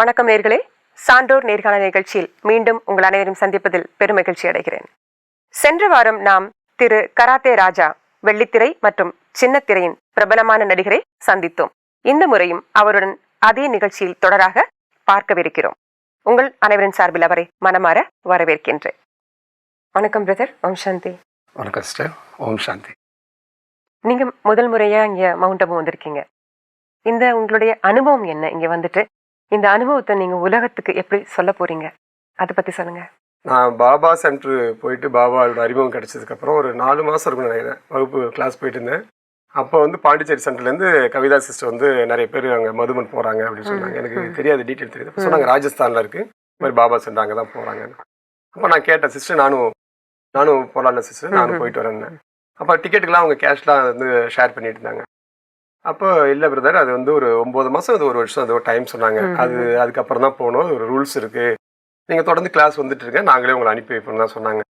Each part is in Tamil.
வணக்கம் நேர்களே. சான்றோர் நேர்காணல் நிகழ்ச்சியில் மீண்டும் உங்கள் அனைவரும் சந்திப்பதில் பெருமகிழ்ச்சி அடைகிறேன். சென்ற வாரம் நாம் திரு கராத்தே ராஜா வெள்ளித்திரை மற்றும் சின்னத்திரையின் பிரபலமான நடிகரை சந்தித்தோம். இந்த முறையும் அவருடன் அதே நிகழ்ச்சியில் தொடராக பார்க்கவிருக்கிறோம். உங்கள் அனைவரின் சார்பில் அவரை மனமாற வரவேற்கின்றேன். வணக்கம் பிரதர் ஓம் சாந்தி. வணக்கம் சிஸ்டர் ஓம் சாந்தி. நீங்க முதல் முறையா இங்க மவுண்ட் அபு வந்திருக்கீங்க. இந்த உங்களுடைய அனுபவம் என்ன? இங்க வந்துட்டு இந்த அனுபவத்தை நீங்க உலகத்துக்கு எப்படி சொல்ல போறீங்க? அதை பத்தி சொல்லுங்க. நான் பாபா சென்டர் போயிட்டு பாபாவோட அறிமுகம் கிடைச்சதுக்கப்புறம் ஒரு நாலு மாதம் இருக்கும் நினைக்கிறேன். வகுப்பு கிளாஸ் போயிட்டு இருந்தேன். அப்போ வந்து பாண்டிச்சேரி சென்டர்லேருந்து கவிதா சிஸ்டர் வந்து நிறைய பேர் அங்கே மதுமன் போகிறாங்க அப்படின்னு சொன்னாங்க. எனக்கு. தெரியாது டீட்டெயில் தெரியுது. சொன்னாங்க ராஜஸ்தானில் இருக்குது இந்த மாதிரி பாபா சென்டர் அங்கே தான் போகிறாங்க அப்போ நான் கேட்டேன் சிஸ்டர் நானும் நானும் போகலான்னு சிஸ்டர் நானும். போயிட்டு வரேன்னு. அப்போ டிக்கெட்டுக்கெலாம் அவங்க கேஷ்லாம் வந்து ஷேர் பண்ணிட்டு இருந்தாங்க. அப்போ இல்லை பிரதர் அது வந்து ஒரு ஒம்பது மாதம் அது ஒரு வருஷம் அது ஒரு டைம் சொன்னாங்க. அது அதுக்கப்புறம் தான் போகணும் ஒரு ரூல்ஸ் இருக்குது நீங்கள் தொடர்ந்து கிளாஸ் வந்துட்டு இருங்க. நாங்களே உங்களை அனுப்பி வைப்போம்னு தான் சொன்னாங்க.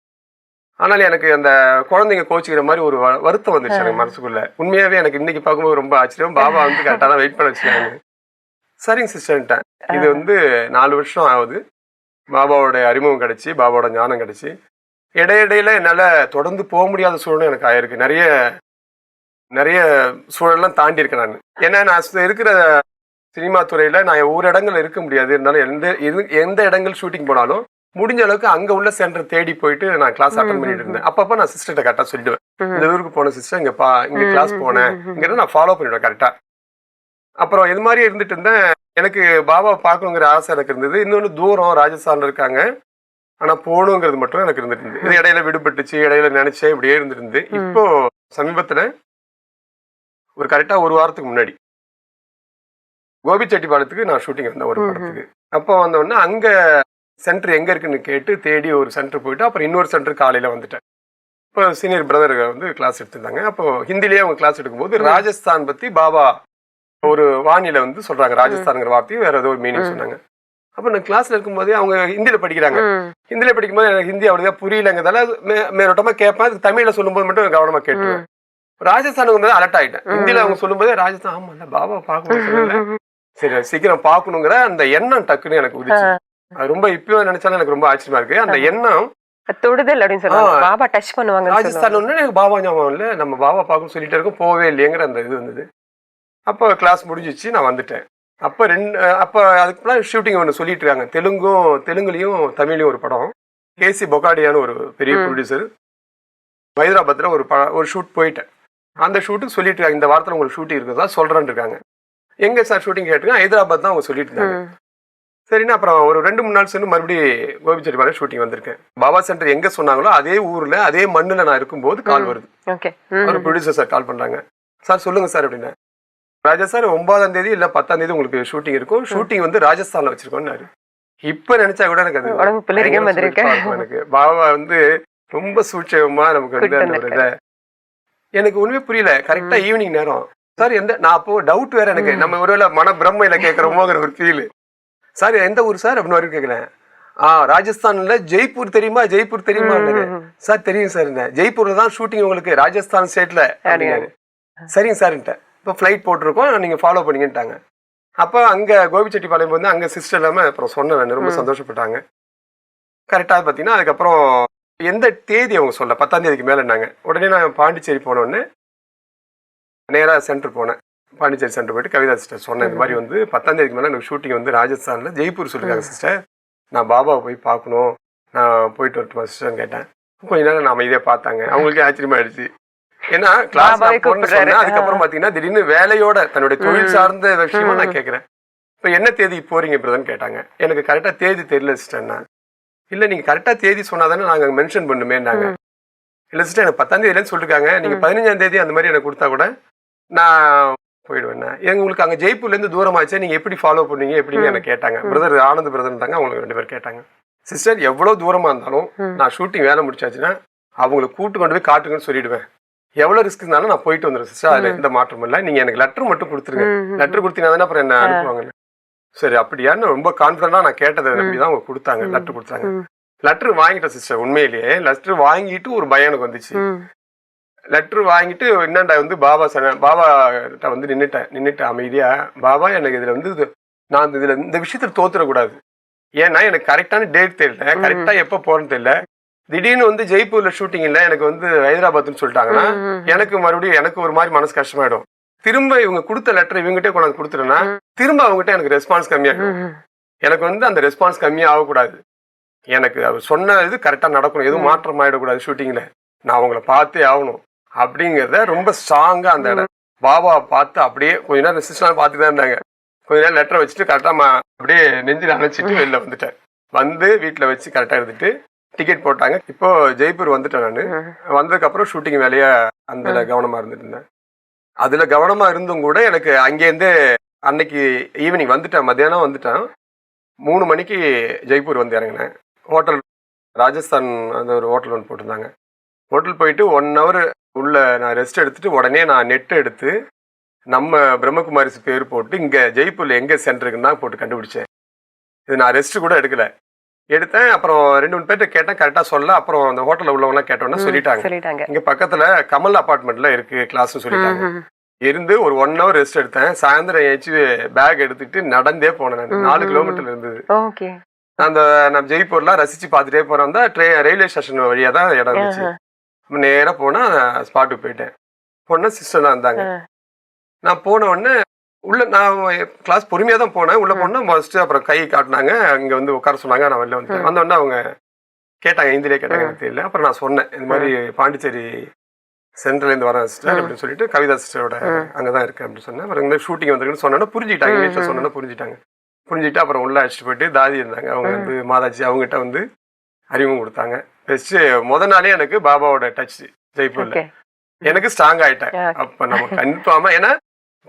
ஆனால் எனக்கு அந்த குழந்தைங்க கோச்சிக்கிற மாதிரி ஒரு வருத்தம் வந்துச்சு எனக்கு மனசுக்குள்ள. உண்மையாவே எனக்கு இன்னைக்கு பார்க்கும்போது ரொம்ப ஆச்சரியம். பாபா வந்து கரெக்டாக தான் வெயிட் பண்ண வச்சுக்காங்க சரிங்க சிஸ்டர்ன்ட்டேன் இது வந்து நாலு வருஷம் ஆகுது. பாபாவோட அறிமுகம் கிடைச்சி பாபாவோட ஞானம் கிடைச்சி. இடையிடையில என்னால் தொடர்ந்து போக முடியாத சூழ்நிலை எனக்கு ஆயிருக்கு. நிறைய நிறைய சூழல்லாம் தாண்டி இருக்கேன் நான். ஏன்னா நான் இருக்கிற சினிமா துறையில நான் ஒரு இடங்கள்ல இருக்க முடியாது. இருந்தாலும் எந்த எது- எந்த இடங்கள் ஷூட்டிங் போனாலும் முடிஞ்ச அளவுக்கு அங்க உள்ள சென்டர் தேடி போயிட்டு நான் கிளாஸ் அட்டன் பண்ணிட்டு இருந்தேன். அப்பப்ப நான் சிஸ்டர்கிட்ட கரெக்டா சொல்லிடுவேன். இந்த ஊருக்கு போன சிஸ்டர் இங்க பா இங்க கிளாஸ் போனேன். இங்கிறத நான் ஃபாலோ பண்ணிடுவேன் கரெக்டா அப்புறம் இது மாதிரி இருந்துட்டு இருந்தேன். எனக்கு பாபாவை பார்க்கணுங்கிற ஆசை எனக்கு இருந்தது. இன்னொன்று தூரம் ராஜஸ்தான்ல இருக்காங்க. ஆனா போகணுங்கிறது மட்டும் எனக்கு இருந்துட்டு இருந்தது. இது இடையில விடுபட்டுச்சு இடையில நினைச்சேன் இப்படியே இருந்துட்டு இருந்து ம். இப்போ சமீபத்துல ஒரு கரெக்டா ஒரு வாரத்துக்கு முன்னாடி. கோபிச்செட்டிப்பாளையத்துக்கு நான் ஷூட்டிங் இருந்தேன் ஒரு. படத்துக்கு. அப்போ வந்த உடனே அங்க சென்டர் எங்க இருக்குன்னு கேட்டு தேடி ஒரு சென்டர் போயிட்டு அப்புறம் இன்னொரு சென்டர் காலையில வந்துட்டேன். இப்போ சீனியர் பிரதர் வந்து கிளாஸ் எடுத்திருந்தாங்க. அப்போ ஹிந்திலேயே அவங்க கிளாஸ் எடுக்கும்போது. ராஜஸ்தான் பத்தி பாபா ஒரு வானிலை வந்து சொல்றாங்க. ராஜஸ்தான்ங்கிற வார்த்தையும் வேற ஏதோ ஒரு மீனிங். சொன்னாங்க. அப்போ நான் கிளாஸ்ல இருக்கும்போதே அவங்க ஹிந்தியில படிக்கிறாங்க. ஹிந்தியில படிக்கும்போது எனக்கு ஹிந்தி அவ்வளோதா புரியலங்கிறதால மே- மேலோட்டமா கேட்பேன். அது தமிழ்ல சொல்லும்போது மட்டும் கவனமா கேட்டுருவேன். ராஜஸ்தானுக்கு போது அலர்ட் ஆயிட்டேன். ம். ஹிந்தியில அவங்க சொல்லும்போது ராஜஸ்தான் ஆமா இல்ல பாபா பார்க்கணும். சரி சீக்கிரம் பார்க்கணுங்கிற அந்த எண்ணம் டக்குன்னு எனக்கு உதிச்சு. அது ரொம்ப இப்பயும் நினைச்சாலும் எனக்கு ரொம்ப ஆச்சரியமா இருக்கு. அந்த எண்ணம் தொடுதல் அப்படின்னு சொல்லுவாங்க. பாபா டச் பண்ணுவாங்க ராஜஸ்தான் ஒன்று எனக்கு பாபா ஞாபகம் இல்லை. நம்ம பாபா பார்க்கணும் சொல்லிட்டு இருக்கோம் போவே இல்லையேங்கிற அந்த இது வந்தது. அப்போ கிளாஸ் முடிஞ்சிச்சு நான் வந்துட்டேன். அப்போ ரெண்டு அப்போ அதுக்கு முன்னாடி ஷூட்டிங் ஒன்று சொல்லிட்டு இருக்காங்க. தெலுங்கும் தெலுங்குலையும் தமிழ்லையும் ஒரு படம். கேசி பொகாடியான்னு ஒரு பெரிய. ப்ரொடியூசர் ஹைதராபாத்தில் ஒரு ப ஒரு ஷூட் போயிட்டேன். அந்த ஷூட்டுக்கு சொல்லிட்டு இருக்காங்க இந்த வாரத்தில் உங்களுக்கு ஷூட்டிங் இருக்குதா? சொல்கிறேன்னு இருக்காங்க எங்கே சார் ஷூட்டிங் கேட்டுருக்காங்க? ஹைதராபாத் தான் அவங்க சொல்லிட்டு இருந்தாங்க சரின்னா அப்புறம் ஒரு ரெண்டு மூணு நாள் சேர்ந்து மறுபடியும் கோபிச்செட்டிப்பாளையம் ஷூட்டிங் வந்திருக்கேன் பாபா சென்டர் எங்க சொன்னாங்களோ அதே ஊர்ல அதே மண்ணுல நான் இருக்கும்போது கால். வருது. ஓகே. ஒரு ப்ரொடியூசர் சார் கால் பண்றாங்க. சார் சொல்லுங்க சார் அப்படின்னு. ராஜா சார் ஒன்பதாம் தேதி இல்ல பத்தாம் தேதி உங்களுக்கு ஷூட்டிங் இருக்கும். ஷூட்டிங் வந்து ராஜஸ்தான்ல வச்சிருக்கோம்னாரு. இப்ப நினைச்சா கூட எனக்கு அது எனக்கு. பாபா வந்து ரொம்ப சூட்சமா நமக்கு வந்து கூட்டிட்டு அந்த ஒரு இதை எனக்கு ஒண்ணுமே புரியல. கரெக்டா ஈவினிங் நேரம். சார் எந்த நான் அப்போ டவுட் வேற எனக்கு. நம்ம ஒருவேளை மன பிரம்மையில கேட்கறோமோங்கிற ஒரு ஃபீல் சார் எந்த ஊர் சார்? அப்படின்னு வரைக்கும் கேட்கிறேன் ஆ ராஜஸ்தான்ல ஜெய்ப்பூர் தெரியுமா? ஜெய்ப்பூர் தெரியுமா சார் தெரியும் சார் என்ன? ஜெய்ப்பூர்ல தான் ஷூட்டிங் உங்களுக்கு ராஜஸ்தான் ஸ்டேட்ல சரிங்க சார்ன்ட்ட இப்போ ஃப்ளைட் போட்டிருக்கோம். நீங்க ஃபாலோ பண்ணிக்கிட்டாங்க. அப்போ அங்க கோபிச்செட்டிப்பாளையம் வந்து அங்க சிஸ்டர் இல்லாம அப்புறம் சொன்னேன். ரொம்ப. சந்தோஷப்பட்டாங்க. கரெக்டாக பார்த்தீங்கன்னா அதுக்கப்புறம் எந்த தேதி அவங்க சொல்ல பத்தாம் தேதிக்கு மேலேனாங்க உடனே நான் பாண்டிச்சேரி போன உடனே நேராக சென்டர் போனேன். பாண்டிச்சேரி சென்டர் போயிட்டு கவிதா சிஸ்டர் சொன்னேன். இந்த மாதிரி வந்து பத்தாம் தேதிக்கு மேலே எனக்கு ஷூட்டிங் வந்து ராஜஸ்தானில் ஜெய்ப்பூர் சொல்லிருக்காங்க ம். சிஸ்டர் நான் பாபாவை போய் பார்க்கணும். நான் போயிட்டு வரட்டுமா சிஸ்டர்னு கேட்டேன். கொஞ்ச நேரம் நாம இதே பார்த்தாங்க. அவங்களுக்கே ஆச்சரியமாயிடுச்சு. ஏன்னா கிளாஸ் அதுக்கப்புறம் பார்த்தீங்கன்னா திடீர்னு வேலையோட தன்னுடைய தொழில். சார்ந்த விஷயமா. நான் கேட்குறேன். இப்போ என்ன தேதி போறீங்க பிரதர்னு கேட்டாங்க. எனக்கு கரெக்டாக தேதி தெரியல சிஸ்டர்னா இல்லை நீங்கள் கரெக்டாக தேதி சொன்னாதானே நாங்கள் மென்ஷன் பண்ணுமேன்னாங்க. இல்லை சிஸ்டர் எனக்கு பத்தாம் தேதியிலன்னு சொல்லிருக்காங்க நீங்கள். பதினஞ்சாம் தேதி அந்த மாதிரி எனக்கு கொடுத்தா கூட நான் போயிடுவேன் எங்களுக்கு அங்கே ஜெய்ப்பூர்லேருந்து தூரமாச்சே நீங்கள் எப்படி ஃபாலோ பண்ணீங்க எப்படின்னு. எனக்கு கேட்டாங்க. பிரதர் ஆனந்த் பிரதர்ன்ட்டாங்க அவங்களுக்கு ரெண்டு பேர் கேட்டாங்க சிஸ்டர் எவ்வளோ தூரமாக இருந்தாலும் நான் ஷூட்டிங் வேலை முடிச்சாச்சுன்னா அவங்கள கூட்டு கொண்டு போய் காட்டுங்கன்னு சொல்லிடுவேன் எவ்வளோ ரிஸ்க் இருந்தாலும் நான் போயிட்டு வந்துடுவேன் சிஸ்டர் அதில். எந்த மாற்றமும் இல்லை நீங்கள் எனக்கு லெட்டர் மட்டும் கொடுத்துருங்க லெட்டர். கொடுத்தீங்கன்னா தானே அப்புறம் என்ன. அனுப்புவாங்க சரி அப்படியான்னு ரொம்ப கான்ஃபிடண்டா நான் கேட்டதை. நம்பி தான் அவங்க கொடுத்தாங்க. லெட்டர் கொடுத்தாங்க. லெட்டர் வாங்கிட்டேன் சிஸ்டர் உண்மையிலேயே லெட்டர் வாங்கிட்டு ஒரு பயம் எனக்கு வந்துச்சு. லெட்டர் வாங்கிட்டு என்னண்டா வந்து பாபா சொன்ன பாபா கிட்ட வந்து நின்னுட்டேன் நின்னுட்டு அமைதியா பாபா எனக்கு இதுல வந்து நான் இந்த இதுல இந்த விஷயத்துல தோத்துடக்கூடாது. ஏன்னா எனக்கு கரெக்டான டேட் தெரியல. கரெக்டா எப்ப போறேன்னு தெரியல. திடீர்னு வந்து ஜெய்ப்பூர்ல ஷூட்டிங் இல்ல எனக்கு வந்து ஹைதராபாத்னு சொல்லிட்டாங்கன்னா எனக்கு மறுபடியும் எனக்கு ஒரு மாதிரி மனசு கஷ்டமாயிடும். திரும்ப இவங்க கொடுத்த லெட்டர் இவங்ககிட்ட கொண்டாந்து கொடுத்துட்டேன்னா திரும்ப அவங்ககிட்ட எனக்கு ரெஸ்பான்ஸ் கம்மியாகும். எனக்கு வந்து அந்த ரெஸ்பான்ஸ் கம்மியா ஆகக்கூடாது எனக்கு அவர் சொன்ன இது கரெக்டா நடக்கணும். எதுவும் மாற்றம் ஆயிடக்கூடாது ஷூட்டிங்ல நான் அவங்கள பார்த்தே ஆகணும். அப்படிங்கிறத ரொம்ப ஸ்ட்ராங்கா அந்த இடம். பாபாவை பார்த்து அப்படியே கொஞ்ச நேரம் ரெசிஸ்டன் பார்த்துட்டு தான் இருந்தாங்க. கொஞ்ச நேரம் லெட்டரை வச்சுட்டு கரெக்டாக அப்படியே நெஞ்சில் அணைச்சிட்டு வெளில வந்துட்டேன் வந்து வீட்டில் வச்சு கரெக்டாக இருந்துட்டு டிக்கெட் போட்டாங்க. இப்போ ஜெய்ப்பூர் வந்துட்டேன் நான். வந்ததுக்கப்புறம் ஷூட்டிங் வேலையா அந்த கவனமாக இருந்துட்டு இருந்தேன். அதில் கவனமாக இருந்தும் கூட எனக்கு அங்கேருந்து அன்னைக்கு ஈவினிங் வந்துட்டேன் மத்தியானம் வந்துட்டேன். மூணு மணிக்கு ஜெய்ப்பூர் வந்து இறங்கினேன். ஹோட்டல் ராஜஸ்தான் அந்த ஒரு ஹோட்டல் ஒன்று போட்டிருந்தாங்க. ஹோட்டல் போயிட்டு ஒன் ஹவர் உள்ள நான் ரெஸ்ட் எடுத்துட்டு உடனே நான் நெட் எடுத்து நம்ம பிரம்மகுமாரிஸ் பேர் போட்டு இங்கே ஜெய்ப்பூரில் எங்கே சென்டருக்குன்னு தான் போட்டு கண்டுபிடிச்சேன். இது நான் ரெஸ்ட் கூட எடுக்கலை. எடுத்தேன். அப்புறம் ரெண்டு மூணு பேர்ட்ட கேட்டேன். கரெக்டாக சொல்ல அப்புறம் அந்த ஹோட்டலில் உள்ளவங்கலாம் கேட்டோன்னா சொல்லிட்டாங்க. இங்கே பக்கத்தில் கமல் அப்பார்ட்மெண்ட்ல இருக்கு கிளாஸ்னு சொல்லிட்டாங்க. இருந்து ஒரு ஒன் ஹவர் ரெஸ்ட் எடுத்தேன். சாயந்தரம் ஏச்சு பேக் எடுத்துட்டு நடந்தே போனேன் நான். நாலு கிலோமீட்டர் இருந்தது. ஓகே. அந்த நம்ம ஜெய்ப்பூர்லாம் ரசிச்சு பார்த்துட்டே போறோம். தான் ட்ரெயின் ரயில்வே ஸ்டேஷன் வழியா தான் இடம் இருந்துச்சு. ஆஹா. நேரா போனா ஸ்பாட்டுக்கு போயிட்டேன். போனா சிஸ்டர்லாம் இருந்தாங்க. ஆ. நான் போன உடனே உள்ள நான் கிளாஸ் பொறுமையா தான் போனேன். உள்ள போனா ஃபர்ஸ்ட் அப்புறம் கை காட்டினாங்க. அங்க வந்து உட்கார சொன்னாங்க. நான் வெளில வந்துட்டேன். வந்த உடனே அவங்க கேட்டாங்க ஹிந்திலே கேட்டாங்க எனக்கு தெரியல. அப்புறம் நான் சொன்னேன். இந்த மாதிரி பாண்டிச்சேரி சென்ட்ரல் இருந்து வரேன் சிஸ்டர் அப்படின்னு சொல்லிட்டு கவிதா சிஸ்டரோட அங்கதான் இருக்கேன் அப்படின்னு சொன்னேன். அப்புறம் இந்த ஷூட்டிங் வந்திருக்குன்னு சொன்னோன்னா புரிஞ்சுக்கிட்டாங்க. இங்கிலீஷ்ல சொன்னோன்னா புரிஞ்சுட்டாங்க புரிஞ்சுட்டு அப்புறம் உள்ள அழைச்சிட்டு போயிட்டு தாதி இருந்தாங்க. அவங்க வந்து மாதாஜி அவங்ககிட்ட வந்து அறிமுகம் கொடுத்தாங்க. பெஸ்ட் முத நாளே எனக்கு பாபாவோட டச் ஜெய்ப்பூர்ல. எனக்கு ஸ்ட்ராங் ஆயிட்டேன். அப்ப நம்ம கன்ஃபார்மா ஏன்னா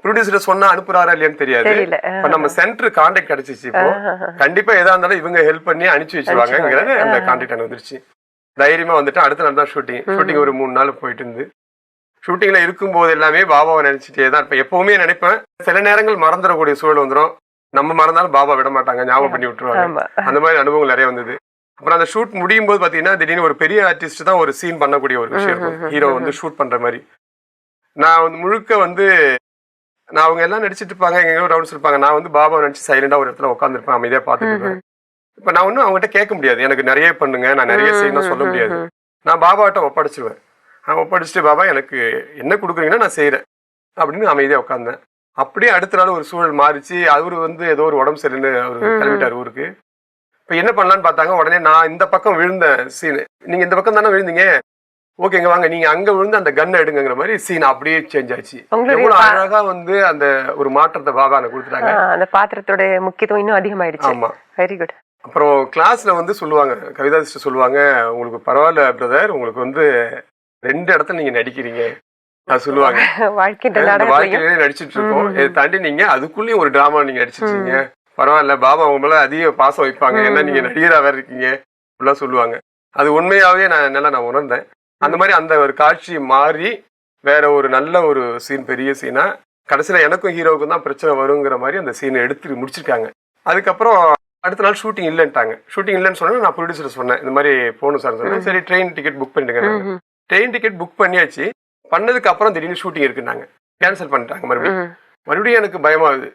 ப்ரொடியூசர் சொன்னா அனுப்புறாரா இல்லையான்னு தெரியாது. இப்ப நம்ம சென்டர் கான்டாக்ட் கிடைச்சிச்சு இப்போ. கண்டிப்பா எதா இருந்தாலும் இவங்க ஹெல்ப் பண்ணி அனுப்பிச்சு வச்சிருவாங்கிறது அந்த கான்டாக்ட் எனக்கு வந்துருச்சு தைரியமா வந்துட்டு அடுத்த நாள் தான் ஷூட்டிங் ஷூட்டிங் ஒரு மூணு நாள் போயிட்டு இருந்து. ஷூட்டிங்ல இருக்கும்போது எல்லாமே பாபாவை நினைச்சிட்டே தான் இருப்பேன். எப்பவுமே நினைப்பேன் சில நேரங்கள் மறந்துடக்கூடிய சூழல் வந்துடும் நம்ம மறந்தாலும் பாபா விட மாட்டாங்க ஞாபகம் பண்ணி விட்டுருவாங்க. அந்த மாதிரி அனுபவங்கள் நிறைய வந்தது. அப்புறம் அந்த ஷூட் முடியும் போது பாத்தீங்கன்னா திடீர்னு ஒரு பெரிய ஆர்டிஸ்ட் தான் ஒரு சீன் பண்ணக்கூடிய ஒரு விஷயம் இருக்கும். ஹீரோ வந்து ஷூட் பண்ற மாதிரி. நான் வந்து முழுக்க வந்து நான் அவங்க எல்லாம் நடிச்சிட்டு இருப்பாங்க எங்க ரவுண்ட்ஸ் இருப்பாங்க. நான் வந்து பாபா நினைச்சு சைலண்டா ஒரு இடத்துல உட்காந்துருப்பேன் அமைதியா இருப்பேன். இப்ப நான் ஒன்றும் அவங்ககிட்ட கேட்க முடியாது. எனக்கு நிறைய பண்ணுங்க நான் நிறைய செய்யணும் சொல்ல முடியாது. நான் பாபாட்ட ஒப்படைச்சிருவேன். நான் ஒப்படைச்சிட்டு பாபா எனக்கு என்ன கொடுக்குறீங்கன்னா நான் செய்றேன் அப்படின்னு அமைதியா உட்காந்தேன் அப்படியே அடுத்த நாள் ஒரு சூழல் மாறிச்சு. அவரு வந்து ஏதோ ஒரு உடம்பு சரியில்லைன்னு அவர் கிளம்பிட்டார் ஊருக்கு. இப்போ என்ன பண்ணலான்னு பார்த்தாங்க உடனே நான் இந்த பக்கம் விழுந்த சீன் நீங்க இந்த பக்கம் தானே விழுந்தீங்க? ஓகேங்க வாங்க. நீங்க அங்க விழுந்து அந்த கன்னை எடுங்கிற மாதிரி சீன் அப்படியே சேஞ்ச் ஆச்சு. எவ்வளவு அழகா வந்து அந்த ஒரு மாற்றத்தை பாபா எனக்கு கொடுத்துட்டாங்க அந்த பாத்திரத்தோட முக்கியத்துவம் இன்னும் அதிகமாயிடுச்சு. ஆமா. வெரி குட் அப்புறம் கிளாஸ்ல வந்து சொல்லுவாங்க கவிதா சிஸ்டர் சொல்லுவாங்க உங்களுக்கு பரவாயில்ல பிரதர் உங்களுக்கு வந்து ரெண்டு இடத்துல நீங்க நடிக்கிறீங்க. சொல்லுவாங்க. வாழ்க்கையிலே நடிச்சிட்டு இருக்கோம். இதை தாண்டி நீங்க அதுக்குள்ளேயும் ஒரு டிராமா நீங்க நடிச்சிட்டு இருக்கீங்க பரவாயில்ல பாபா உங்க மேல அதிக பாசம் வைப்பாங்க. ஏன்னா நீங்க நடிகரா வேற இருக்கீங்க. அப்படிலாம் சொல்லுவாங்க. அது உண்மையாவே நான் நல்லா நான் உணர்ந்தேன். அந்த மாதிரி அந்த ஒரு காட்சி மாறி வேற ஒரு நல்ல ஒரு சீன் பெரிய சீனா கடைசியில எனக்கும் ஹீரோவுக்கும் தான் பிரச்சனை வருங்கிற மாதிரி அந்த சீனை எடுத்து முடிச்சிருக்காங்க. அதுக்கப்புறம் அடுத்த நாள் ஷூட்டிங் இல்லைன்ட்டாங்க. ஷூட்டிங் இல்லைன்னு சொன்னா நான் ப்ரொடியூசர் சொன்னேன் இந்த மாதிரி போகணும் சார் சொன்னேன். சரி ட்ரெயின் டிக்கெட் புக் பண்ணிடுங்க ம், ட்ரெயின் டிக்கெட் புக் பண்ணியாச்சு. பண்ணதுக்கு அப்புறம் திடீர்னு ஷூட்டிங் இருக்குன்னாங்க கேன்சல் பண்ணிட்டாங்க மறுபடியும். மறுபடியும் எனக்கு பயமாகுது.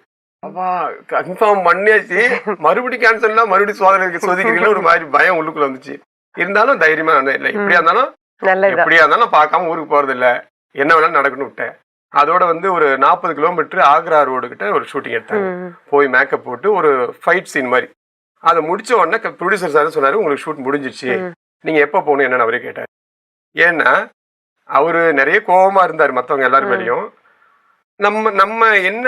அப்பா கன்ஃபார்ம் பண்ணியாச்சு. மறுபடியும் கேன்சல்னா மறுபடியும் சோதனை சோதிக்கிறீங்களா? ஒரு மாதிரி பயம் உள்ளுக்குள்ள வந்துச்சு. இருந்தாலும் தைரியமா இல்லை எப்படியா இருந்தாலும் நல்லதுதான். எப்படியா இருந்தாலும் பார்க்காம ஊருக்கு போறது இல்ல என்ன வேணாலும் நடக்கணும் விட்டேன். அதோட வந்து ஒரு நாற்பது கிலோமீட்டர் ஆக்ரா ரோடு கிட்ட ஒரு ஷூட்டிங் எடுத்தாங்க போய் மேக்கப் போட்டு ஒரு ஃபைட் சீன் மாதிரி. அதை முடிச்ச உடனே ப்ரொடியூசர் சார் சொன்னாரு உங்களுக்கு ஷூட் முடிஞ்சிருச்சு. ம். நீங்க எப்போ போகணும் என்னன்னு அவரே கேட்டார். ஏன்னா அவரு நிறைய கோபமா இருந்தார் மத்தவங்க எல்லாரும் மேலேயும். நம்ம நம்ம என்ன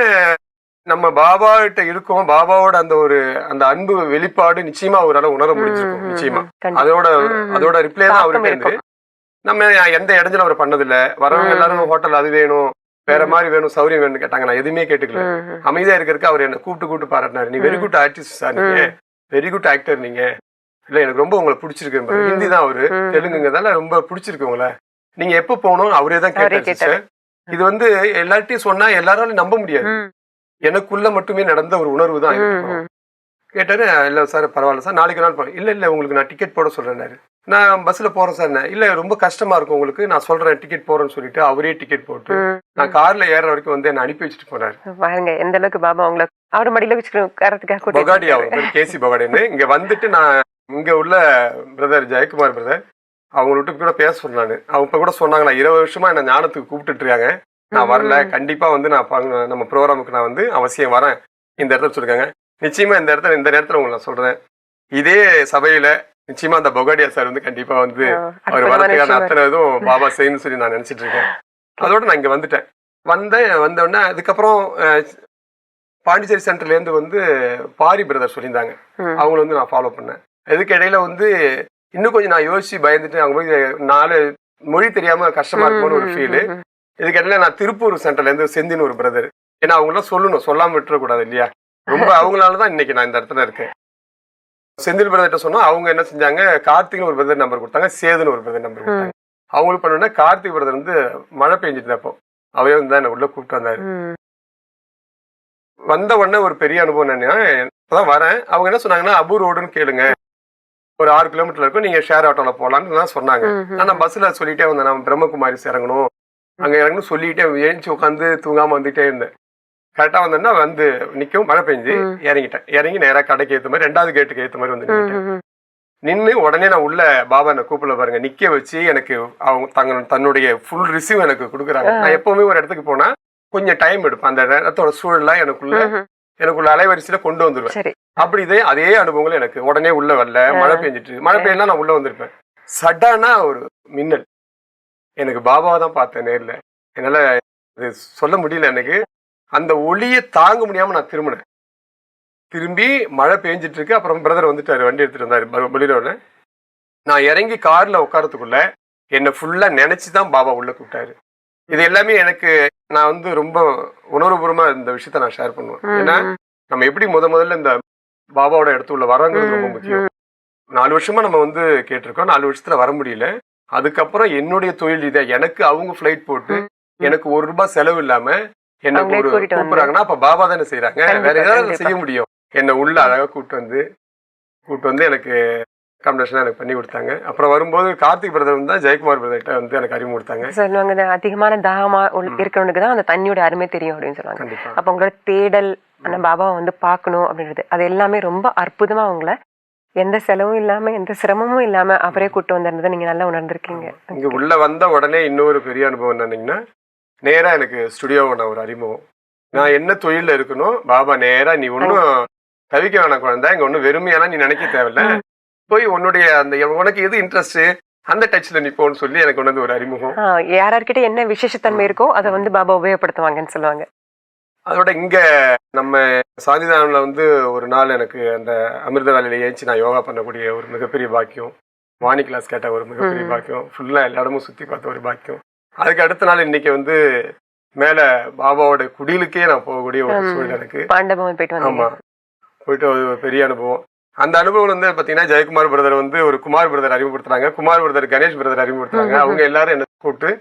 நம்ம பாபா கிட்ட இருக்கோம் பாபாவோட அந்த ஒரு அந்த அன்பு வெளிப்பாடு நிச்சயமா அவரால உணர முடிஞ்சிருக்கும் நிச்சயமா. அதோட. அதோட ரிப்ளை தான் இருக்கும். நம்ம எந்த இடைஞ்சலும் அவர் பண்ணதில்ல. வரவங்க. எல்லாரும் ஹோட்டல் அது வேணும் வேற மாதிரி வேணும் சௌரியம் வேணும்னு கேட்டாங்க. நான் எதுவுமே கேட்டுக்கல. அமைதியா இருக்கிறதுக்கு அவர் என்ன கூப்பிட்டு கூப்பிட்டு பாராட்டினாரு. நீ வெரி குட் ஆர்டிஸ்ட் சார் நீங்க வெரி குட் ஆக்டர் நீங்க. இல்ல எனக்கு ரொம்ப உங்களை பிடிச்சிருக்கு. ஹிந்தி தான் அவரு. தெலுங்குங்கிறதால ரொம்ப பிடிச்சிருக்கு உங்களை. நீங்க எப்ப போகணும் அவரே தான் கேட்டாரு. இது வந்து எல்லார்ட்டையும் சொன்னா எல்லாராலும் நம்ப முடியாது. எனக்குள்ள மட்டுமே நடந்த ஒரு உணர்வு தான். கேட்டாரு இல்ல சார் பரவாயில்ல சார் நாளைக்கு நாள் இல்ல இல்ல உங்களுக்கு நான் டிக்கெட் போட சொல்றேன்னாரு. நான் பஸ்ல போறேன் சார் இல்ல ரொம்ப கஷ்டமா இருக்கும் உங்களுக்கு. நான் சொல்றேன் டிக்கெட் போறேன்னு சொல்லிட்டு அவரே டிக்கெட் போட்டு. நான் கார்ல ஏற வரைக்கும் வந்து என்ன அனுப்பி வச்சுட்டு போனாரு. பாருங்க எந்த அளவுக்கு பாபா உங்களை அவர் மடியில வச்சுக்கிறதுக்காக பொகாடி. அவர் கேசி பொகாடின்னு. இங்க வந்துட்டு நான் இங்க உள்ள பிரதர் ஜெயக்குமார் பிரதர் அவங்கள்ட்ட கூட பேச சொன்னானு அவங்க இப்ப கூட சொன்னாங்க நான் இருபது வருஷமா என்ன ஞானத்துக்கு கூப்பிட்டுட்டு இருக்காங்க. நான் வரல ம். கண்டிப்பா வந்து நான் நம்ம ப்ரோக்ராமுக்கு நான் வந்து அவசியம் வரேன். இந்த இடத்துல சொல்லிருக்காங்க. நிச்சயமா இந்த இடத்துல இந்த நேரத்துல உங்களுக்கு நான் சொல்றேன். இதே சபையில நிச்சயமா அந்த பொகாடியா சார் வந்து கண்டிப்பா வந்து அவர் வரதுக்கான. அத்தனை இதுவும் பாபா செய்யணும்னு சொல்லி நான் நினைச்சிட்டு இருக்கேன் அதோட நான் இங்க வந்துட்டேன். வந்தேன் வந்த உடனே அதுக்கப்புறம் பாண்டிச்சேரி சென்டர்ல இருந்து வந்து பாரி பிரதர் சொல்லியிருந்தாங்க. அவங்கள வந்து நான் ஃபாலோ பண்ணேன். இதுக்கு இடையில வந்து இன்னும் கொஞ்சம் நான் யோசிச்சு பயந்துட்டு அவங்க போய் நாலு மொழி தெரியாம கஷ்டமா இருக்குமோன்னு ஒரு ஃபீல். இதுக்கு இடையில நான் திருப்பூர் சென்டர்ல இருந்து செந்தின் ஒரு பிரதர். ஏன்னா அவங்களாம் சொல்லணும் சொல்லாம விட்டுறக்கூடாது இல்லையா? ரொம்ப அவங்களால தான் இன்னைக்கு நான் இந்த இடத்துல இருக்கேன். செந்தில் பிரதர்கிட்ட சொன்னா அவங்க என்ன செஞ்சாங்க? கார்த்திக்னு ஒரு பிரதர் நம்பர் கொடுத்தாங்க சேதுன்னு ஒரு பிரதர் நம்பர் கொடுத்தாங்க. அவங்களுக்கு பண்ணோன்னா கார்த்திக் பிரதர் வந்து மழை பெஞ்சிட்டு இருந்தப்போ அவையே வந்து என்னை உள்ள கூப்பிட்டு வந்தாரு. வந்த உடனே ஒரு பெரிய அனுபவம் என்னன்னா இப்பதான் வரேன். அவங்க என்ன சொன்னாங்கன்னா அபு ரோடுன்னு கேளுங்க. ஒரு ஆறு கிலோமீட்டர் இருக்கும் நீங்க ஷேர் ஆட்டோல போலாம்னு தான் சொன்னாங்க. ஆனா பஸ்ல சொல்லிட்டே வந்தேன். நான் பிரம்மகுமாரிஸ் இறங்கணும். அங்க இறங்கணும் சொல்லிட்டே ஏஞ்சி உட்காந்து தூங்காம வந்துட்டே இருந்தேன். கரெக்டா வந்தேன்னா வந்து நிக்கவும் மழை பெஞ்சு. இறங்கிட்டேன். இறங்கி நேரா கடைக்கு ஏத்த மாதிரி ரெண்டாவது கேட்டுக்கு ஏத்த மாதிரி வந்து ம். நின்னு உடனே நான் உள்ள பாபா என்ன கூப்பிட பாருங்க. நிக்க வச்சு எனக்கு அவங்க தங்க தன்னுடைய ஃபுல் ரிசீவ் எனக்கு கொடுக்குறாங்க. நான் எப்பவுமே ஒரு இடத்துக்கு போனா கொஞ்சம் டைம் எடுப்பேன். அந்த இடத்தோட சூழல்லாம் எனக்குள்ள. எனக்குள்ள அலைவரிசையில கொண்டு வந்துருவேன். அப்படி இதே அதே அனுபவங்கள் எனக்கு. உடனே உள்ள வரல மழை பெஞ்சிட்டு. மழை பெய்யலாம் நான் உள்ள வந்திருப்பேன். சடானா ஒரு மின்னல். எனக்கு பாபாவை தான் பார்த்தேன் நேர்ல. என்னால இது சொல்ல முடியல எனக்கு. அந்த ஒளியை தாங்க முடியாம நான் திரும்பினேன். திரும்பி மழை பெஞ்சிட்டு இருக்கு அப்புறம் பிரதர் வந்துட்டாரு வண்டி எடுத்துட்டு வந்தாரு வெளியில. நான் இறங்கி கார்ல உட்காரத்துக்குள்ள என்னை ஃபுல்லா நினைச்சு தான் பாபா உள்ள கூப்பிட்டாரு. இது எல்லாமே எனக்கு நான் வந்து ரொம்ப உணர்வுபூர்வமா இந்த விஷயத்த நான் ஷேர் பண்ணுவேன். ஏன்னா. நம்ம எப்படி முத முதல்ல இந்த பாபாவோட இடத்துள்ள வரோங்கிறது ரொம்ப முக்கியம். நாலு வருஷமா நம்ம வந்து கேட்டிருக்கோம் நாலு வருஷத்துல வர முடியல. அதுக்கப்புறம் என்னுடைய தொழில் இதை எனக்கு அவங்க ஃபிளைட் போட்டு. எனக்கு ஒரு ரூபாய் செலவு இல்லாம என்ன அவங்களே. கூப்பிடுறாங்கன்னா அப்ப பாபா தானே செய்யறாங்க வேற ஏதாவது. செய்ய முடியும். என்ன உள்ள அழகா கூப்பிட்டு வந்து கூப்பிட்டு வந்து எனக்கு அகாமடேஷன் எனக்கு பண்ணி கொடுத்தாங்க. அப்புறம் வரும்போது கார்த்திக் பிரதர் வந்து தான் ஜெயக்குமார் பிரதர்கிட்ட வந்து எனக்கு அறிவு கொடுத்தாங்க. சொல்லுவாங்க அதிகமான தாகமா. இருக்கிறவனுக்கு தான் அந்த தண்ணியோட அருமை தெரியும் அப்படின்னு சொல்லுவாங்க. அப்ப உங்களோட தேடல் அந்த பாபாவை வந்து பார்க்கணும் அப்படின்றது. அது எல்லாமே ரொம்ப அற்புதமா உங்களை எந்த செலவும் இல்லாம எந்த சிரமமும் இல்லாம அவரே கூட்டு வந்திருந்ததை நீங்க நல்லா உணர்ந்திருக்கீங்க. இங்க உள்ள வந்த உடனே இன்னொரு பெரிய அனுபவம் என்னன்னீங்கன்னா நேரா எனக்கு ஸ்டுடியோவை நான் ஒரு அறிமுகம். நான் என்ன தொழில இருக்கணும் பாபா நேரா நீ ஒன்றும் தவிக்க வேணாம் குழந்தை. இங்க ஒன்றும் வெறுமையாலாம் நீ நினைக்க தேவையில்ல. போய் உன்னுடைய அந்த உனக்கு எது இன்ட்ரெஸ்ட் அந்த டச்ல நிப்போன்னு சொல்லி எனக்கு வந்து ஒரு அறிமுகம். யாரார்கிட்ட என்ன விசேஷத்தன்மை இருக்கோ அதை வந்து பாபா உபயோகப்படுத்துவாங்கன்னு சொல்லுவாங்க. அதோட இங்க நம்ம சாந்திதானம்ல வந்து ஒரு நாள் எனக்கு அந்த அமிர்த வேலையில ஏஞ்சி நான் யோகா பண்ணக்கூடிய ஒரு மிகப்பெரிய பாக்கியம். வாணி கிளாஸ் கேட்ட ஒரு மிகப்பெரிய. பாக்கியம். ஃபுல்லா எல்லா இடமும் சுத்தி பார்த்த ஒரு பாக்கியம். அதுக்கு அடுத்த நாள் இன்னைக்கு வந்து மேல பாபாவோட குடிலுக்கே நான் போகக்கூடிய ஒரு ம். சூழல் எனக்கு போயிட்டு ஆமா. போயிட்டு ஒரு பெரிய அனுபவம். அந்த அனுபவம் வந்து பாத்தீங்கன்னா ஜெயக்குமார் பிரதர் வந்து ஒரு குமார் பிரதர் அறிமுகப்படுத்துறாங்க. குமார் பிரதர் கணேஷ் பிரதர் அறிமுகப்படுத்துறாங்க. அவங்க எல்லாரும் என்ன கூப்பிட்டு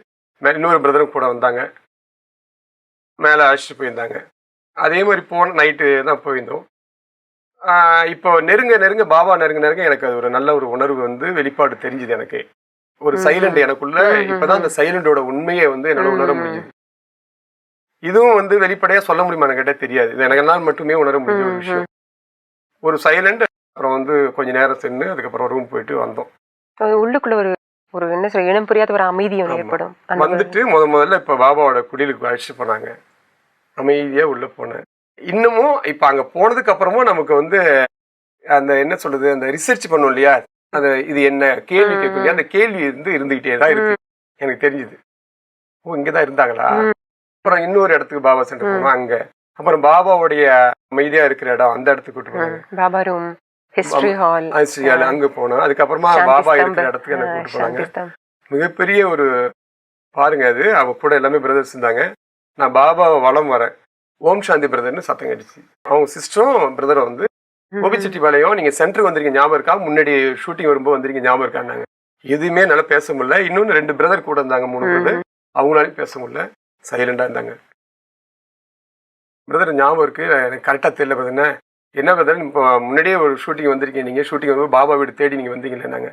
இன்னொரு பிரதரும் கூட வந்தாங்க. மேல அழைச்சிட்டு போயிருந்தாங்க. அதே மாதிரி போன நைட்டு தான் போயிருந்தோம். இப்போ நெருங்க நெருங்க பாபா நெருங்க நெருங்க எனக்கு அது ஒரு நல்ல ஒரு உணர்வு வந்து வெளிப்பாடு தெரிஞ்சுது எனக்கு. ஒரு சைலண்ட் எனக்குள்ள இப்பதான் அந்த சைலண்டோட உண்மையை வந்து என்னால உணர. முடியுது. இதுவும் வந்து வெளிப்படையா சொல்ல முடியுமா கேட்டா தெரியாது. இது எனக்கு என்னால் மட்டுமே உணர முடிஞ்ச ஒரு விஷயம். ஒரு சைலண்ட் அப்புறம் வந்து கொஞ்ச நேரம் சென்று அதுக்கப்புறம் ரூம் போயிட்டு வந்தோம். உள்ளுக்குள்ள ஒரு ஒரு என்ன சொல்ற இனம் புரியாத ஒரு அமைதி. ஏற்படும். வந்துட்டு முத முதல்ல இப்ப பாபாவோட குடிலுக்கு அழைச்சிட்டு போனாங்க. அமைதியா உள்ள போனேன். இன்னமும் இப்ப அங்க போனதுக்கு அப்புறமும் நமக்கு வந்து அந்த என்ன சொல்றது அந்த ரிசர்ச் பண்ணோம் இல்லையா? அந்த இது என்ன கேள்வி இல்லையா அந்த கேள்வி வந்து இருந்துகிட்டே தான் இருக்கு. எனக்கு தெரிஞ்சுது. ஓ இங்கதான் இருந்தாங்களா. அப்புறம் இன்னொரு இடத்துக்கு பாபா சென்டர். போனோம் அங்க. அப்புறம் பாபாவுடைய அமைதியா இருக்கிற இடம் அந்த இடத்துக்கு கூட்டு போனாங்க. பாபா ரூம் ஹிஸ்டரி ஹால் ஆஸ்திரியால அங்க போனோம். அதுக்கப்புறமா பாபா இருக்கிற இடத்துக்கு எனக்கு கூட்டு போனாங்க. மிகப்பெரிய ஒரு பாருங்க அது. அவ கூட எல்லாமே பிரதர்ஸ் இருந்தாங்க. நான் பாபாவை வளம் வரேன். ஓம் சாந்தி பிரதர்னு சத்தம் கடிச்சு அவங்க சிஸ்டரும் பிரதரும் வந்து கோபிச்செட்டிப்பாளையம் நீங்க சென்டருக்கு வந்திருக்கீங்க ஞாபகம் இருக்கா? முன்னாடி ஷூட்டிங் வரும்போது வந்திருக்கீங்க ஞாபகம் இருக்காங்க எதுவுமே என்னால பேச முடியல. இன்னொன்னு ரெண்டு பிரதர் கூட இருந்தாங்க மூணு பிரதர் அவங்களாலையும் பேச முடியல. சைலண்டா இருந்தாங்க. பிரதர் ஞாபகம் இருக்கு? எனக்கு கரெக்டா தெரியல பிரதர். என்ன? பிரதர்? இப்போ முன்னாடியே ஒரு ஷூட்டிங் வந்திருக்கீங்க நீங்க. ஷூட்டிங் வரும்போது பாபா வீடு தேடி நீங்க வந்தீங்களே நாங்க?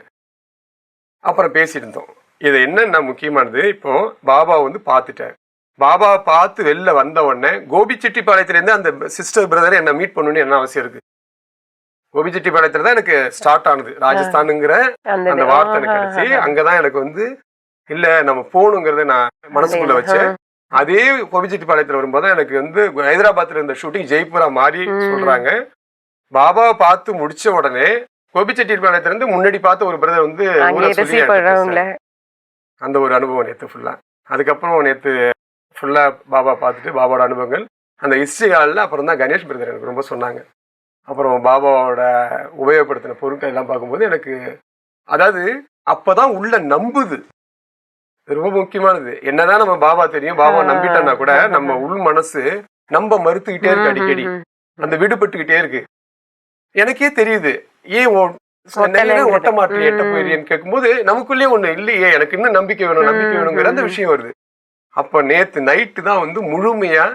அப்புறம் பேசிட்டு இருந்தோம். இது என்னன்னா முக்கியமானது இப்போ பாபா வந்து பார்த்துட்டார். பாபா பார்த்து வெளில வந்த உடனே கோபிச்செட்டிப்பாளையத்துலேருந்து அந்த சிஸ்டர் பிரதர் என்ன மீட் பண்ணணும்னு என்ன அவசியம் இருக்கு? கோபிச்செட்டிப்பாளையத்துல தான் எனக்கு ஸ்டார்ட் ஆனது. ராஜஸ்தானுங்கிற அந்த. வார்த்தை எனக்கு கிடைச்சி. அங்கதான் எனக்கு வந்து இல்ல நம்ம போகணுங்கிறத நான் மனசுக்குள்ள வச்சேன். அதே கோபிச்செட்டிப்பாளையத்துல வரும்போது எனக்கு வந்து ஹைதராபாத்ல இருந்த ஷூட்டிங் ஜெய்ப்பூரா மாறி. சொல்றாங்க. பாபாவை பார்த்து முடிச்ச உடனே கோபிச்செட்டிப்பாளையத்துல இருந்து முன்னாடி பார்த்த ஒரு பிரதர் வந்து. அந்த ஒரு அனுபவம் நேத்து ஃபுல்லா அதுக்கப்புறம் நேத்து ஃபுல்லா பாபா பார்த்துட்டு பாபாவோட அனுபவங்கள். அந்த ஹிஸ்டரி ஹாலில் அப்புறம் தான் கணேஷ் பிரதர் எனக்கு ரொம்ப சொன்னாங்க. அப்புறம் பாபாவோட உபயோகப்படுத்தின பொருட்கள் எல்லாம் பார்க்கும்போது எனக்கு அதாவது அப்பதான் உள்ள நம்புது. ரொம்ப முக்கியமானது. என்னதான் நம்ம பாபா தெரியும் பாபா நம்பிட்டோம்னா கூட நம்ம உள் மனசு நம்ப மறுத்துக்கிட்டே இருக்கு அடிக்கடி. அந்த விடுபட்டுக்கிட்டே இருக்கு. எனக்கே தெரியுது. ஏன் ஒட்ட மாட்டேன் எட்ட. போயிருன்னு கேட்கும்போது நமக்குள்ளே ஒண்ணு இல்லையே. எனக்கு இன்னும் நம்பிக்கை வேணும் நம்பிக்கை வேணுங்கிற அந்த. விஷயம் வருது. அப்ப நேத்து நைட்டு தான் வந்து முழுமையா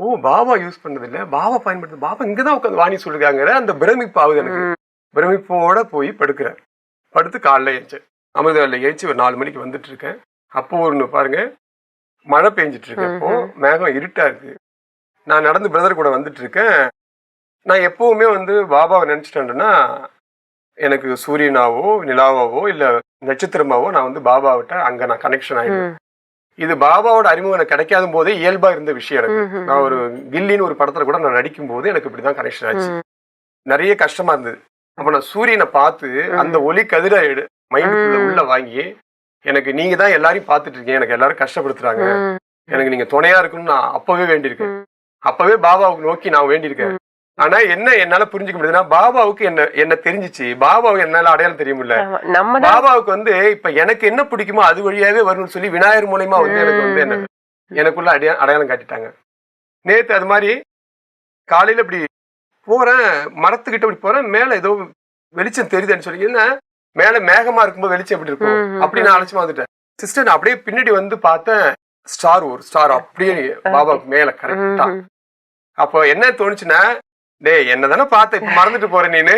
ஓ பாபா யூஸ் பண்ணது இல்ல பாபா பயன்படுத்து பாபா இங்கதான் உட்காந்து வாணி சொல்லிருக்காங்கிற அந்த பிரமிப்பு ஆகுது எனக்கு. பிரமிப்போட போய் படுக்கிறேன். படுத்து காலைல ஏஞ்சேன். அமிர்தவல்ல ஏஞ்சி ஒரு நாலு மணிக்கு வந்துட்டு இருக்கேன் அப்போ ஒன்று பாருங்க மழை பெஞ்சிட்டு இருக்கு அப்போ. ம்ஹும். மேகம் இருட்டா இருக்கு. நான் நடந்து பிரதர் கூட வந்துட்டு இருக்கேன் நான் எப்பவுமே வந்து பாபாவை நினைச்சிட்டேன்னா எனக்கு சூரியனாவோ நிலாவாவோ இல்ல நட்சத்திரமாவோ நான் வந்து பாபாவிட்ட அங்க நான் கனெக்ஷன் ஆயிடுவேன். ம், இது பாபாவோட அறிமுகம் எனக்கு கிடைக்காத போதே இயல்பா இருந்த விஷயம் எனக்கு. நான் ஒரு கில்லின்னு ஒரு படத்துல கூட நான் நடிக்கும் போது எனக்கு இப்படிதான் கனெக்ஷன் ஆச்சு. நிறைய கஷ்டமா இருந்தது. அப்ப நான் சூரியனை பார்த்து அந்த ஒளி கதிரை மைண்டுக்குள்ள. உள்ள வாங்கி எனக்கு நீங்க தான் எல்லாரையும் பார்த்துட்டு இருக்கீங்க. எனக்கு எல்லாரும் கஷ்டப்படுத்துறாங்க. எனக்கு நீங்க துணையா இருக்குன்னு நான் அப்பவே வேண்டியிருக்கேன். அப்பவே பாபாவுக்கு நோக்கி நான் வேண்டியிருக்கேன். ஆனா என்ன என்னால புரிஞ்சுக்க முடியுதுன்னா பாபாவுக்கு என்ன என்ன தெரிஞ்சிச்சு. பாபாவுக்கு என்னால அடையாளம் தெரிய முடியல. ஆமா, நம்ம தான் பாபாவுக்கு வந்து இப்ப எனக்கு என்ன பிடிக்குமோ அது வழியாவே வரும்னு சொல்லி விநாயகர் மூலியமா வந்து எனக்கு வந்து என்ன எனக்குள்ள அடையா அடையாளம் காட்டிட்டாங்க. நேத்து அது மாதிரி காலையில இப்படி போறேன் மரத்துக்கிட்ட இப்படி போறேன் மேல ஏதோ வெளிச்சம் தெரியுதுன்னு சொல்லி என்ன மேல மேகமா இருக்கும்போது வெளிச்சம் எப்படி இருக்கும்? அப்படி நான் அழைச்சு வந்துட்டேன். சிஸ்டர் நான் அப்படியே பின்னாடி வந்து பார்த்தேன் ஸ்டார் ஒரு ஸ்டார் அப்படியே பாபாவுக்கு மேல கரெக்டா. அப்போ என்ன தோணுச்சுன்னா டேய் என்ன தானே பார்த்த இப்ப மறந்துட்டு போற நீனு?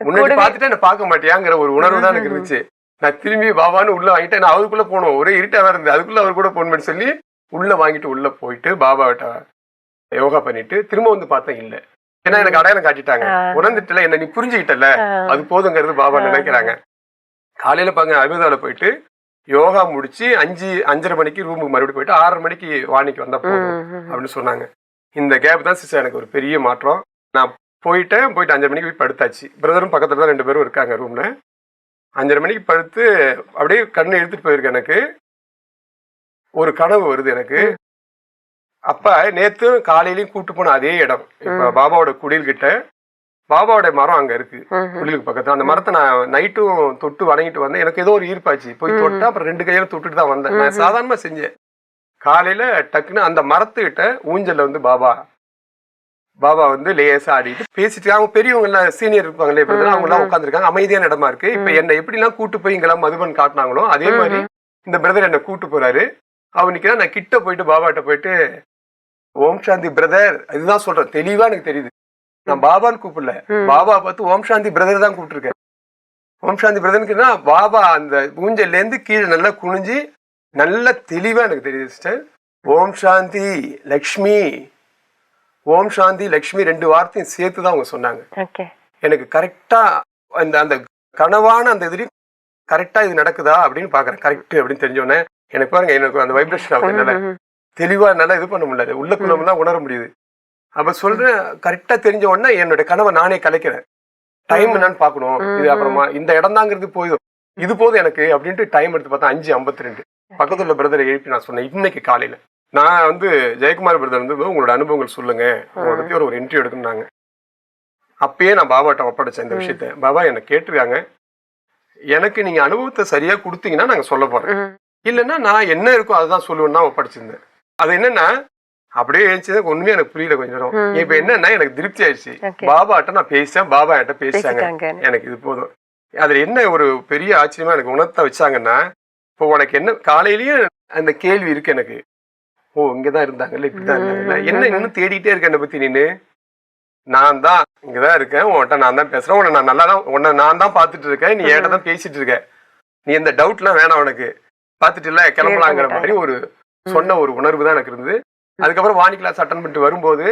முன்னாடி பார்த்துட்டு என்ன பார்க்க மாட்டியாங்கிற ஒரு உணர்வு தான் எனக்கு. இருந்துச்சு. நான் திரும்பி பாபான்னு உள்ள வாங்கிட்டேன். நான் அவருக்குள்ள போகணும் ஒரே இருட்டாக இருந்தது. அதுக்குள்ள அவர் கூட போகணும்னு சொல்லி உள்ள வாங்கிட்டு உள்ள போயிட்டு பாபாவிட்ட யோகா பண்ணிட்டு திரும்ப வந்து பார்த்தேன் இல்ல. ஏன்னா எனக்கு அடையாளம் காட்டிட்டாங்க. உணர்ந்துட்டல என்ன நீ புரிஞ்சுக்கிட்டல. ஆ. அது போதுங்கிறது பாபா. நினைக்கிறாங்க. காலையில பாங்க அமிர்தாவில் போயிட்டு யோகா முடிச்சு அஞ்சு அஞ்சரை மணிக்கு ரூமுக்கு மறுபடியும் போயிட்டு ஆறரை மணிக்கு வாணிக்கு வந்தா போதும். அப்படின்னு சொன்னாங்க. இந்த கேப் தான் சிஸ்டர் எனக்கு ஒரு பெரிய மாற்றம். நான் போயிட்டேன் போயிட்டு அஞ்சரை மணிக்கு போய் படுத்தாச்சு. பிரதரும் பக்கத்துல தான் ரெண்டு பேரும் இருக்காங்க ரூம்ல அஞ்சரை மணிக்கு படுத்து அப்படியே கண்ணை எடுத்துட்டு போயிருக்கேன் எனக்கு. ஒரு கனவு வருது எனக்கு. அப்ப நேத்து காலையிலயும் கூட்டு போன அதே இடம். இப்ப. பாபாவோட குடில் கிட்ட. பாபாவோட மரம் அங்க இருக்கு. குடிலுக்கு பக்கத்துல. அந்த மரத்தை நான் நைட்டும் தொட்டு வணங்கிட்டு வந்தேன். எனக்கு ஏதோ ஒரு ஈர்ப்பாச்சு. போய். தொட்டா அப்புறம் ரெண்டு கையில தொட்டுட்டு தான் வந்தேன். நான். சாதாரணமா செஞ்சேன். காலையில டக்குன்னு அந்த மரத்துக்கிட்ட ஊஞ்சல்ல வந்து பாபா பாபா வந்து லேசா ஆடிட்டு பேசிட்டு அவங்க பெரியவங்க எல்லாம் சீனியர் இருப்பாங்களே அவங்க எல்லாம். உட்காந்துருக்காங்க அமைதியான இடமா இருக்கு. இப்ப. என்ன எப்படி எல்லாம் கூட்டு போய் இங்கெல்லாம் மதுபன் காட்டினாங்களோ அதே மாதிரி. இந்த பிரதர் என்ன கூட்டு போறாரு. அவர் நிக்கிறா நான் கிட்ட போயிட்டு பாபாட்ட போயிட்டு ஓம் சாந்தி பிரதர் இதுதான் சொல்றேன். தெளிவா எனக்கு தெரியுது. நான் பாபான்னு கூப்பிடல. பாபா பார்த்து ஓம் சாந்தி பிரதர் தான் கூப்பிட்டுருக்கேன். ஓம் சாந்தி பிரதர்னுக்குன்னா பாபா அந்த ஊஞ்சல்ல இருந்து கீழே நல்லா குனிஞ்சு நல்ல தெளிவா எனக்கு தெரியுது சிஸ்டர் ஓம் சாந்தி லக்ஷ்மி. ஓம் சாந்தி லக்ஷ்மி ரெண்டு வார்த்தையும் சேர்த்து தான் அவங்க சொன்னாங்க. எனக்கு கரெக்டா அந்த அந்த கனவான அந்த இதுலயும் கரெக்டா இது நடக்குதா அப்படின்னு பாக்குறேன் கரெக்ட் அப்படின்னு தெரிஞ்சோடனே எனக்கு பாருங்க எனக்கு அந்த வைப்ரேஷன் ஆகுது என்னால. ம், ம். தெளிவா என்னால இது பண்ண முடியல. உள்ளக்குள்ள தான் உணர முடியுது. அப்ப சொல்றேன் கரெக்டா தெரிஞ்ச உடனே என்னோட கனவை நானே கலைக்கிறேன். டைம். என்னன்னு பாக்கணும் இது அப்புறமா இந்த இடம் தாங்கிறது போதும். இது போதும் எனக்கு அப்படின்ட்டு டைம் எடுத்து பார்த்தா அஞ்சு ஐம்பத்தி ரெண்டு. பக்கத்துல உள்ள பிரதரை எழுப்பி நான் சொன்னேன் இன்னைக்கு காலையில. நான் வந்து ஜெயக்குமார் பிரதர் வந்து உங்களோட அனுபவங்கள் சொல்லுங்க. உங்களை பத்தி ஒரு ஒரு இன்டர்வியூ எடுக்கணும்னாங்க. அப்பயே நான் பாபாட்ட ஒப்படைச்சேன் இந்த. விஷயத்த. பாபா என்ன கேட்டிருக்காங்க. எனக்கு நீங்க அனுபவத்தை சரியா கொடுத்தீங்கன்னா நாங்க சொல்ல போறோம். இல்லைன்னா நான் என்ன இருக்கோ அதுதான் சொல்லுவேன்னு தான் ஒப்படைச்சிருந்தேன். அது என்னன்னா அப்படியே எழுந்துச்சு ஒண்ணுமே எனக்கு புரியல கொஞ்ச நேரம். இப்ப என்னன்னா எனக்கு திருப்தி ஆயிடுச்சு. பாபாட்ட நான் பேசிட்டேன். பாபா என்கிட்ட பேசிட்டாங்க. எனக்கு இது போதும். அதுல என்ன ஒரு பெரிய ஆச்சரியமா எனக்கு உணர்த்த வச்சாங்கன்னா இப்போ உனக்கு என்ன காலையிலயும் அந்த கேள்வி இருக்கு எனக்கு. ஓ இங்கதான் இருந்தாங்கல்ல இப்படிதான் இருந்தாங்கல்ல? என்ன இன்னும் தேடிட்டே இருக்க என்னை பத்தி நீனு? நான் தான் இங்கதான் இருக்கேன் உன்கிட்ட நான் தான் பேசுறேன் உன்னை நான் நல்லா தான் உன்னை நான் தான் பாத்துட்டு இருக்கேன் நீ என்கிட்ட தான் பேசிட்டு இருக்க. நீ இந்த டவுட்லாம் வேணாம் உனக்கு. பாத்துட்டு இல்ல கிளம்பலாங்கிற. மாதிரி ஒரு சொன்ன ஒரு உணர்வு தான் எனக்கு இருந்தது. அதுக்கப்புறம் வாணி கிளாஸ் அட்டன் பண்ணிட்டு வரும்போது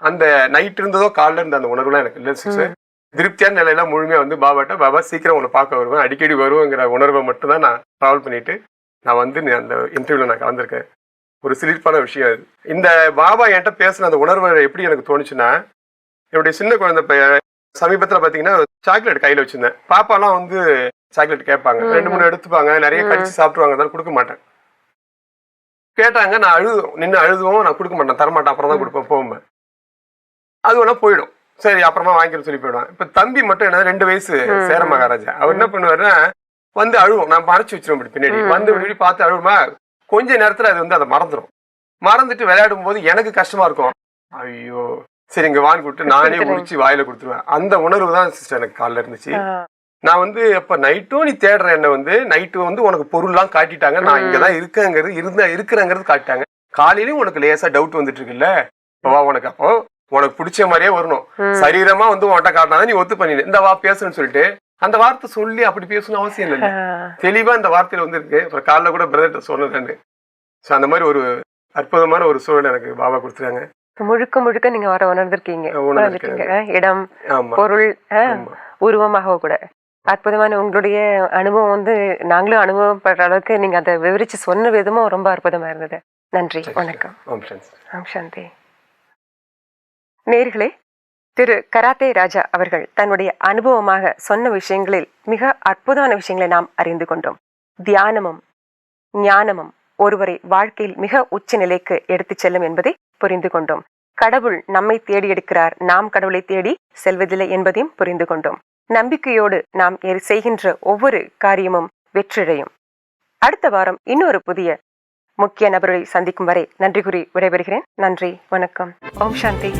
அந்த நைட் இருந்ததோ காலைல இருந்த அந்த உணர்வுலாம் எனக்கு இல்லை சிஸ்டர். திருப்தியான நிலையில முழுமையா வந்து பாபாட்ட பாபா சீக்கிரம் உன்னை பார்க்க வருவேன். அடிக்கடி வருவேங்கிற உணர்வை மட்டும் தான் நான் ட்ராவல் பண்ணிட்டு நான் வந்து அந்த இன்டர்வியூல நான் கலந்துருக்கேன். ஒரு சிலிர்ப்பான விஷயம் அது. இந்த பாபா என்கிட்ட பேசின அந்த உணர்வு எப்படி எனக்கு தோணுச்சுன்னா என்னுடைய சின்ன குழந்தை சமீபத்துல பாத்தீங்கன்னா சாக்லேட் கையில வச்சிருந்தேன். பாப்பாலாம் வந்து சாக்லேட் கேட்பாங்க. ரெண்டு மூணு எடுத்துப்பாங்க. நிறைய. கடிச்சு சாப்பிடுவாங்க அதனால கொடுக்க மாட்டேன். கேட்டாங்க நான் அழுது நின்று அழுதுவோம். நான் கொடுக்க மாட்டேன். தரமாட்டேன். அப்புறம் தான். கொடுப்பேன். போகும்போது அது வேணா போயிடும். சரி அப்புறமா வாங்கிக்கிறேன்னு சொல்லி போயிடுவான். இப்ப தம்பி மட்டும் என்ன ரெண்டு வயசு. சேர மகாராஜா. அவர் என்ன பண்ணுவாருன்னா வந்து அழுவோம். நான் மறைச்சு வச்சிருவோம் இப்படி பின்னாடி. வந்து இப்படி பார்த்து அழுவுமா? கொஞ்ச நேரத்துல அது வந்து அதை மறந்துடும் மறந்துட்டு விளையாடும் போது எனக்கு கஷ்டமா இருக்கும். ஐயோ. சரி இங்க வாங்கி கொடுத்து நானே. முடிச்சு வாயில கொடுத்துருவேன். அந்த உணர்வு தான் சிஸ்டர் எனக்கு காலைல இருந்துச்சு. நான் வந்து அப்ப நைட்டும் நீ தேடுற என்ன வந்து? நைட்டு வந்து உனக்கு பொருள்லாம் காட்டிட்டாங்க. நான். இங்கதான் இருக்கேங்கிறது இருந்த இருக்கிறேங்கிறது காட்டிட்டாங்க. காலையிலயும் உனக்கு லேசா டவுட் வந்துட்டு இருக்குல்ல? அப்ப வா உனக்கு அப்போ உனக்கு பிடிச்ச மாதிரியே வரணும். சரீரமா வந்து உன்கிட்ட காட்டினாதான் நீ ஒத்து பண்ணிடு. இந்த வா பேசுன்னு சொல்லிட்டு அந்த வார்த்தை சொல்லி அப்படி பேசணும் அவசியம் இல்லை தெளிவா இந்த வார்த்தையில வந்து இருக்கு அப்புறம் காலைல கூட பிரதர்கிட்ட சொன்னேன் ஸோ அந்த மாதிரி ஒரு அற்புதமான ஒரு சூழல் எனக்கு பாபா கொடுத்துருக்காங்க. முழுக்க முழுக்க நீங்க வர உணர்ந்திருக்கீங்க. இடம் பொருள் உருவமாக கூட. அற்புதமான உங்களுடைய அனுபவம் வந்து நாங்களும் அனுபவப்படுற அளவுக்கு நீங்க அதை விவரிச்சு சொன்ன விதமும் ரொம்ப அற்புதமா இருந்தது. நன்றி. வணக்கம். ஓம் சாந்தி நேர்களே திரு கராத்தே ராஜா அவர்கள் தன்னுடைய அனுபவமாக சொன்ன விஷயங்களில் மிக அற்புதமான விஷயங்களை நாம் அறிந்து கொண்டோம். தியானமும் ஞானமும் ஒருவரை வாழ்க்கையில் மிக உச்ச நிலைக்கு எடுத்துச் செல்லும் என்பதை புரிந்து கொண்டோம். கடவுள் நம்மை தேடி எடுக்கிறார். நாம் கடவுளை தேடி செல்வதில்லை என்பதையும் புரிந்து கொண்டோம். நம்பிக்கையோடு நாம் செய்கின்ற ஒவ்வொரு காரியமும் வெற்றியடையும். அடுத்த வாரம் இன்னொரு புதிய முக்கிய நபர்களை சந்திக்கும் வரை நன்றி கூறி விடைபெறுகிறேன். நன்றி வணக்கம். ஓம் சாந்தி.